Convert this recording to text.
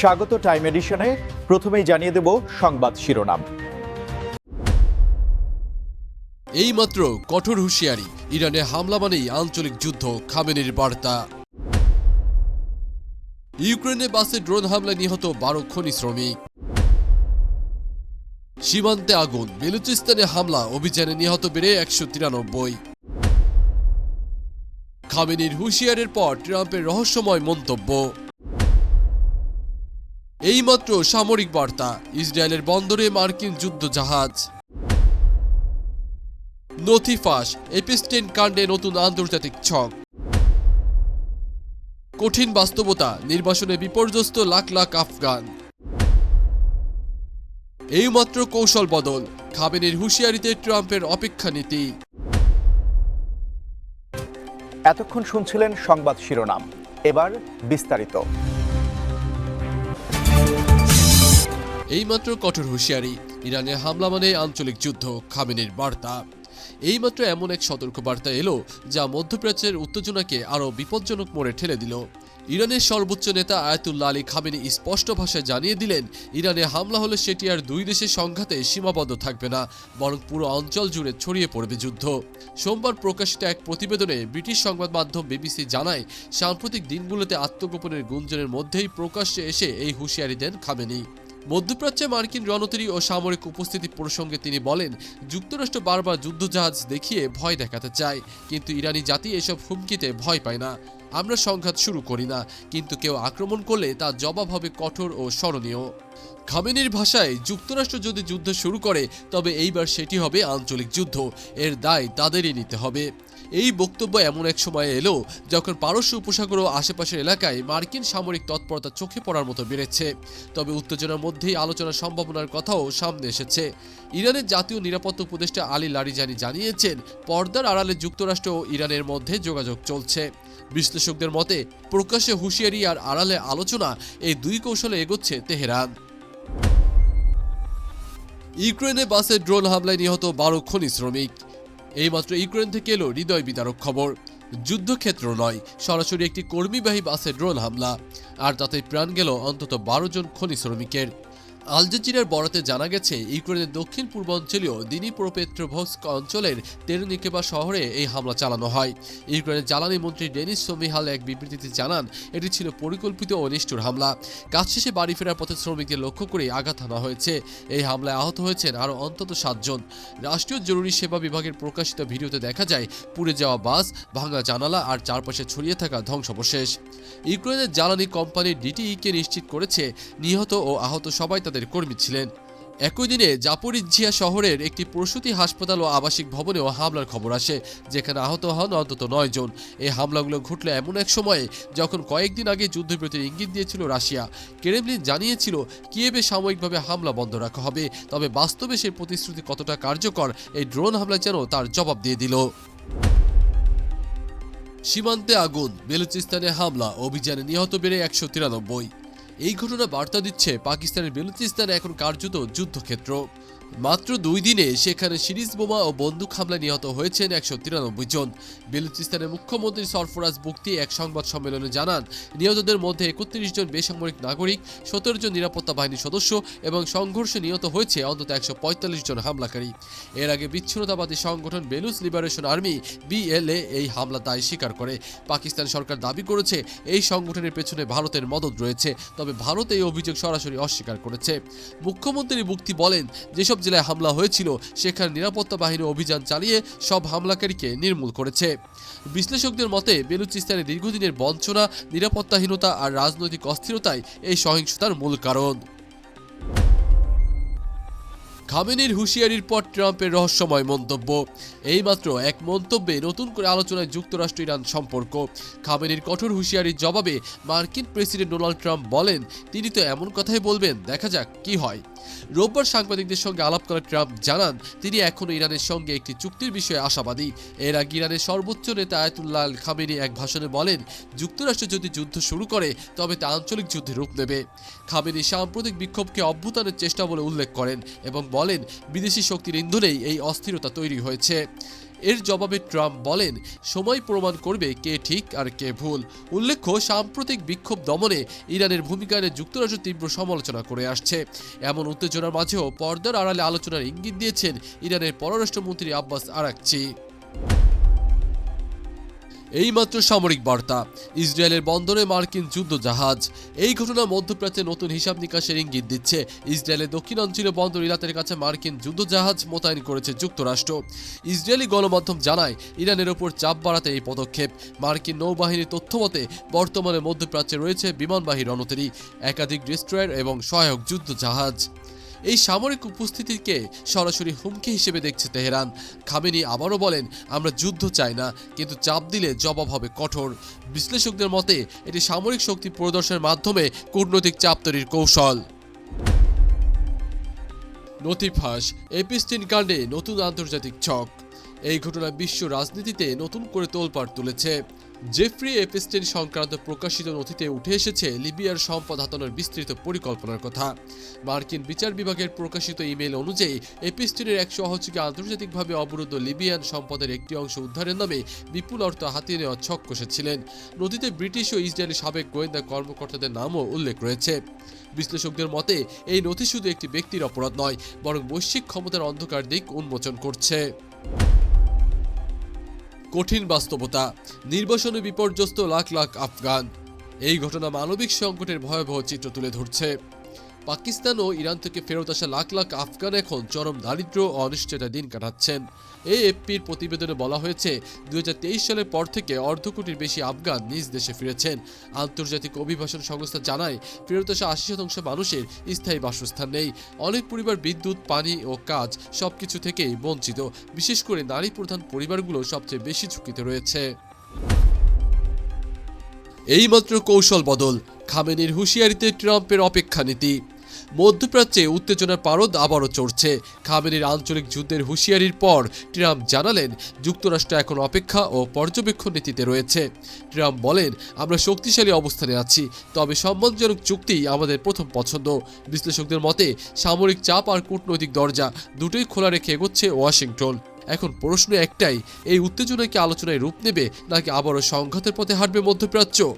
স্বাগত টাইম এডিশনে। প্রথমেই জানিয়ে দেব সংবাদ শিরোনাম। এইমাত্র কঠোর হুঁশিয়ারি, ইরানে হামলা মানেই আঞ্চলিক যুদ্ধ, খামেনির বার্তা। ইউক্রেনে বাসে ড্রোন হামলায় নিহত বারো খনি শ্রমিক। সীমান্তে আগুন, বেলুচিস্তানে হামলা, অভিযানে নিহত বেড়ে একশো তিরানব্বই। খামেনির হুঁশিয়ারের পর ট্রাম্পের রহস্যময় মন্তব্য। এইমাত্র সামরিক বার্তা, ইসরায়েলের বন্দরে মার্কিন যুদ্ধ জাহাজ নথি ফাঁস এপিস্টেন কাণ্ডে নতুন আন্তর্জাতিক ছক। কঠিন বাস্তবতা, নির্বাসনে বিপর্যস্ত লাখ লাখ আফগান। এইমাত্র কৌশল বদল খাবেনের হুঁশিয়ারিতে ট্রাম্পের অপেক্ষা নীতি। এতক্ষণ শুনছিলেন সংবাদ শিরোনাম, এবার বিস্তারিত। এইমাত্র কঠোর হুঁশিয়ারি। ইরানে হামলা মানে আঞ্চলিক যুদ্ধ, খামেনের বার্তা। এইমাত্র এমন এক সতর্ক বার্তা এলো, যা মধ্যপ্রাচ্যের উত্তেজনাকে আরও বিপজ্জনক মোড়ে ঠেলে দিল। ইরানের সর্বোচ্চ নেতা আয়াতুল্লাহ আলী খামেনি স্পষ্ট ভাষায় জানিয়ে দিলেন, ইরানে হামলা হলে সেটি আর দুই দেশের সংঘাতে সীমাবদ্ধ থাকবে না, বরং পুরো অঞ্চল জুড়ে ছড়িয়ে পড়বে যুদ্ধ। সোমবার প্রকাশিত এক প্রতিবেদনে ব্রিটিশ সংবাদ মাধ্যম বিবিসি জানায়, সাম্প্রতিক দিনগুলোতে আত্মগোপনের গুঞ্জনের মধ্যেই প্রকাশ্যে এসে এই হুঁশিয়ারি দেন খামেনি। মধ্যপ্রাচ্যে মার্কিন রণতরী ও সামরিক উপস্থিতি প্রসঙ্গে তিনি বলেন, যুক্তরাষ্ট্র বারবার যুদ্ধজাহাজ দেখিয়ে ভয় দেখাতে চায়, কিন্তু ইরানি জাতি এসব হুমকিতে ভয় পায় না। আমরা সংঘাত শুরু করি না, কিন্তু কেউ আক্রমণ করলে তার জবাব হবে কঠোর ও স্মরণীয়। খামেনির ভাষায়, যুক্তরাষ্ট্র যদি যুদ্ধ শুরু করে, তবে এইবার সেটি হবে আঞ্চলিক যুদ্ধ। এর দায় তাদেরই নিতে হবে। এই বক্তব্য এমন এক সময় এলো যখন পারস্য উপসাগর ও আশেপাশের এলাকায় মার্কিন সামরিক তৎপরতা চোখে পড়ার মতো বেড়েছে। তবে উত্তেজনার মধ্যেই আলোচনার সম্ভাবনার কথাও সামনে এসেছে। ইরানের জাতীয় নিরাপত্তা উপদেষ্টা আলী লারিজানি জানিয়েছেন, পর্দার আড়ালে যুক্তরাষ্ট্র ও ইরানের মধ্যে যোগাযোগ চলছে। বিশ্লেষকদের মতে, প্রকাশ্যে হুঁশিয়ারি আর আড়ালে আলোচনা এই দুই কৌশলে এগোচ্ছে তেহরান। ইউক্রেনে বাসে ড্রোন হামলায় নিহত বারো খনি শ্রমিক। এইমাত্র ইউক্রেন থেকে এলো হৃদয় বিদারক খবর। যুদ্ধক্ষেত্র নয়, সরাসরি একটি কর্মীবাহী বাসে ড্রোন হামলা। আর তাতে প্রাণ গেল অন্তত বারো জন খনি শ্রমিকের। আল জাজিরার বরাতে জানা গেছে, ইউক্রেনের দক্ষিণ পূর্বাঞ্চলীয় দিনিপ্রোপেট্রোভস্ক অঞ্চলের তেরুনিকেবা শহরে এই হামলা চালানো হয়। ইউক্রেনের জ্বালানি মন্ত্রী ডেনিস সোমিহাল এক বিবৃতিতে জানান, এটি ছিল পরিকল্পিত ও নিষ্ঠুর হামলা। কাজ শেষে বাড়ি ফেরার পথে শ্রমিকদের লক্ষ্য করে আঘাত হানা হয়েছে। এই হামলায় আহত হয়েছেন আরও অন্তত সাতজন। রাষ্ট্রীয় জরুরি সেবা বিভাগের প্রকাশিত ভিডিওতে দেখা যায়, পুড়ে যাওয়া বাস, ভাঙা জানালা আর চারপাশে ছড়িয়ে থাকা ধ্বংসাবশেষ। ইউক্রেনের জ্বালানি কোম্পানি ডিটিইকে নিশ্চিত করেছে, নিহত ও আহত সবাই তাদের কর্মী ছিলেন। একই দিনে জাপরিজিয়া শহরের একটি প্রসূতি হাসপাতাল ও আবাসিক ভবনেও হামলার খবর আসে, যেখানে আহত হন অন্তত নয় জন। এই হামলাগুলো ঘটল এমন এক সময়ে যখন কয়েকদিন আগে যুদ্ধবিরতির ইঙ্গিত দিয়েছিল রাশিয়া। কেরেমলিন জানিয়েছিল কিয়েবে সাময়িকভাবে হামলা বন্ধ রাখা হবে, তবে বাস্তবে সেই প্রতিশ্রুতি কতটা কার্যকর, এই ড্রোন হামলা যেন তার জবাব দিয়ে দিল। সীমান্তে আগুন, বেলুচিস্তানে হামলা, অভিযানে নিহত বেড়ে একশো তিরানব্বই। এই ঘটনা বার্তা দিচ্ছে পাকিস্তানের বেলুচিস্তান এখন কার্যত যুদ্ধক্ষেত্র। মাত্র দুই দিনে সেখানে সিরিজ বোমা ও বন্দুক হামলায় নিহত হয়েছেন একশো তিরানব্বই জন। বেলুচিস্তানের মুখ্যমন্ত্রী সরফরাজ বুকতি এক সংবাদ সম্মেলনে জানান, নিহতদের মধ্যে একত্রিশ জন বেসামরিক নাগরিক, সতেরো জন নিরাপত্তা বাহিনীর সদস্য এবং সংঘর্ষে নিহত হয়েছে অন্তত একশো পঁয়তাল্লিশ জন হামলাকারী। এর আগে বিচ্ছিন্নতাবাদী সংগঠন বেলুচ লিবারেশন আর্মি, বিএলএ, এই হামলা দায় স্বীকার করে। পাকিস্তান সরকার দাবি করেছে, এই সংগঠনের পেছনে ভারতের মদত রয়েছে, তবে ভারত এই অভিযোগ সরাসরি অস্বীকার করেছে। মুখ্যমন্ত্রী বুক্তি বলেন, যেসব জেলায় হামলা হয়েছিল, সেখানে নিরাপত্তা বাহিনী অভিযান চালিয়ে সব হামলাকারীকে নির্মূল করেছে। বিশ্লেষকদের মতে বেলুচিস্তানের দীর্ঘদিনের বঞ্চনা, নিরাপত্তাহীনতা আর রাজনৈতিক অস্থিরতাই এই সহিংসতার মূল কারণ। খামেনির হুঁশিয়ারির পর ট্রাম্পের রহস্যময় মন্তব্য। এইমাত্র এক মন্তব্যে নতুন করে আলোচনায় যুক্তরাষ্ট্র, ইরান সম্পর্ক। খামেনির কঠোর হুঁশিয়ারির জবাবে মার্কিন প্রেসিডেন্ট ডোনাল্ড ট্রাম্প বলেন, তিনি তো এমন কথাই বলবেন, দেখা যাক কি হয়। রোববার সাংবাদিকদের সঙ্গে আলাপ করে ট্রাম্প জানান, তিনি এখনও ইরানের সঙ্গে একটি চুক্তির বিষয়ে আশাবাদী। এর আগে ইরানের সর্বোচ্চ নেতা আয়াতুল্লাহ আল খামেনি এক ভাষণে বলেন, যুক্তরাষ্ট্র যদি যুদ্ধ শুরু করে, তবে তা আঞ্চলিক যুদ্ধে রূপ নেবে। খামেনি সাম্প্রতিক বিক্ষোভকে অভ্যুতানের চেষ্টা বলে উল্লেখ করেন এবং বলেন, বিদেশি শক্তির ইন্ধনেই এই অস্থিরতা তৈরি হয়েছে। এর জবাবে ট্রাম্প বলেন, সময় প্রমাণ করবে কে ঠিক আর কে ভুল। উল্লেখ্য, সাম্প্রতিক বিক্ষোভ দমনে ইরানের ভূমিকা নিয়ে যুক্তরাষ্ট্র তীব্র সমালোচনা করে আসছে। এমন উত্তেজনার মাঝেও পর্দার আড়ালে আলোচনার ইঙ্গিত দিয়েছেন ইরানের পররাষ্ট্রমন্ত্রী আব্বাস আরাকচি। এইমাত্র সামরিক বার্তা। ইসরায়েলের বন্দরে মার্কিন যুদ্ধ জাহাজ এই ঘটনা মধ্যপ্রাচ্যে নতুন হিসাব নিকাশের ইঙ্গিত দিচ্ছে। ইসরায়েলের দক্ষিণাঞ্চলীয় বন্দর ইরাতের কাছে মার্কিন যুদ্ধ জাহাজ মোতায়েন করেছে যুক্তরাষ্ট্র। ইসরায়েলি গণমাধ্যম জানায়, ইরানের ওপর চাপ বাড়াতে এই পদক্ষেপ। মার্কিন নৌবাহিনীর তথ্যমতে বর্তমানে মধ্যপ্রাচ্যে রয়েছে বিমানবাহী রণতরী, একাধিক ডিস্ট্রয়ার এবং সহায়ক যুদ্ধ জাহাজ এই সামরিক উপস্থিতিকে সরাসরি হুমকি হিসেবে দেখছে তেহরান? খামেনি আবারও বলেন, আমরা যুদ্ধ চাই না, কিন্তু চাপ দিলে জবাব হবে কঠোর। বিশ্লেষকদের মতে, এটি সামরিক শক্তি প্রদর্শনের মাধ্যমে কূটনৈতিক চাপ তৈরির কৌশল। নথি ফাঁস এপিস্টিন কাণ্ডে নতুন আন্তর্জাতিক ছক। এই ঘটনা বিশ্ব রাজনীতিতে নতুন করে তোলপাড় তুলেছে। জেফ্রি এপিস্টিন সংক্রান্ত প্রকাশিত নথিতে উঠে এসেছে লিবিয়ার সম্পদ হাতানোর বিস্তৃত পরিকল্পনার কথা। মার্কিন বিচার বিভাগের প্রকাশিত ইমেল অনুযায়ী এপিস্টিনের এক সহযোগী আন্তর্জাতিকভাবে অবরুদ্ধ লিবিয়ান সম্পদের একটি অংশ উদ্ধারের নামে বিপুল অর্থ হাতিয়ে নেওয়ার ছক কষেছিলেন। নথিতে ব্রিটিশ ও ইসরায়েলি সাবেক গোয়েন্দা কর্মকর্তাদের নামও উল্লেখ রয়েছে। বিশ্লেষকদের মতে, এই নথি শুধু একটি ব্যক্তির অপরাধ নয়, বরং বৈশ্বিক ক্ষমতার অন্ধকার দিক উন্মোচন করছে। কঠিন বাস্তবতা, নির্বাসনে বিপর্যস্ত লাখ লাখ আফগান। এই ঘটনা মানবিক সংকটের ভয়াবহ চিত্র তুলে ধরছে। পাকিস্তান ও ইরান থেকে ফেরত আসা লাখ লাখ আফগান এখন চরম দারিদ্র্য ও অনিশ্চয়তা দিন কাটাচ্ছেন। এএফপির প্রতিবেদনে বলা হয়েছে দু হাজার তেইশ সালের পর থেকে অর্ধ কোটির বেশি আফগান নিজ দেশে ফিরেছেন। আন্তর্জাতিক অভিবাসন সংস্থা জানায়, ফেরত আসা আশি শতাংশ মানুষের স্থায়ী বাসস্থান নেই। অনেক পরিবার বিদ্যুৎ, পানি ও কাজ সবকিছু থেকেই বঞ্চিত। বিশেষ করে নারী প্রধান পরিবারগুলো সবচেয়ে বেশি ঝুঁকিতে রয়েছে। এইমাত্র কৌশল বদল, খামেনির হুঁশিয়ারিতে ট্রাম্পের অপেক্ষা নীতি। মধ্যপ্রাচ্যে উত্তেজনার পারদ আবারও চড়ছে। খামেনির আঞ্চলিক যুদ্ধের হুঁশিয়ারির পর ট্রাম্প জানালেন, যুক্তরাষ্ট্র এখন অপেক্ষা ও পর্যবেক্ষণ নীতিতে রয়েছে। ট্রাম্প বলেন, আমরা শক্তিশালী অবস্থানে আছি, তবে সম্মানজনক চুক্তি আমাদের প্রথম পছন্দ। বিশ্লেষকদের মতে, সামরিক চাপ আর কূটনৈতিক দরজা দুটোই খোলা রেখে এগোচ্ছে ওয়াশিংটন। এখন প্রশ্ন একটাই, এই উত্তেজনা কি আলোচনায় রূপ নেবে নাকি আবারও সংঘাতের পথে হাঁটবে মধ্যপ্রাচ্য?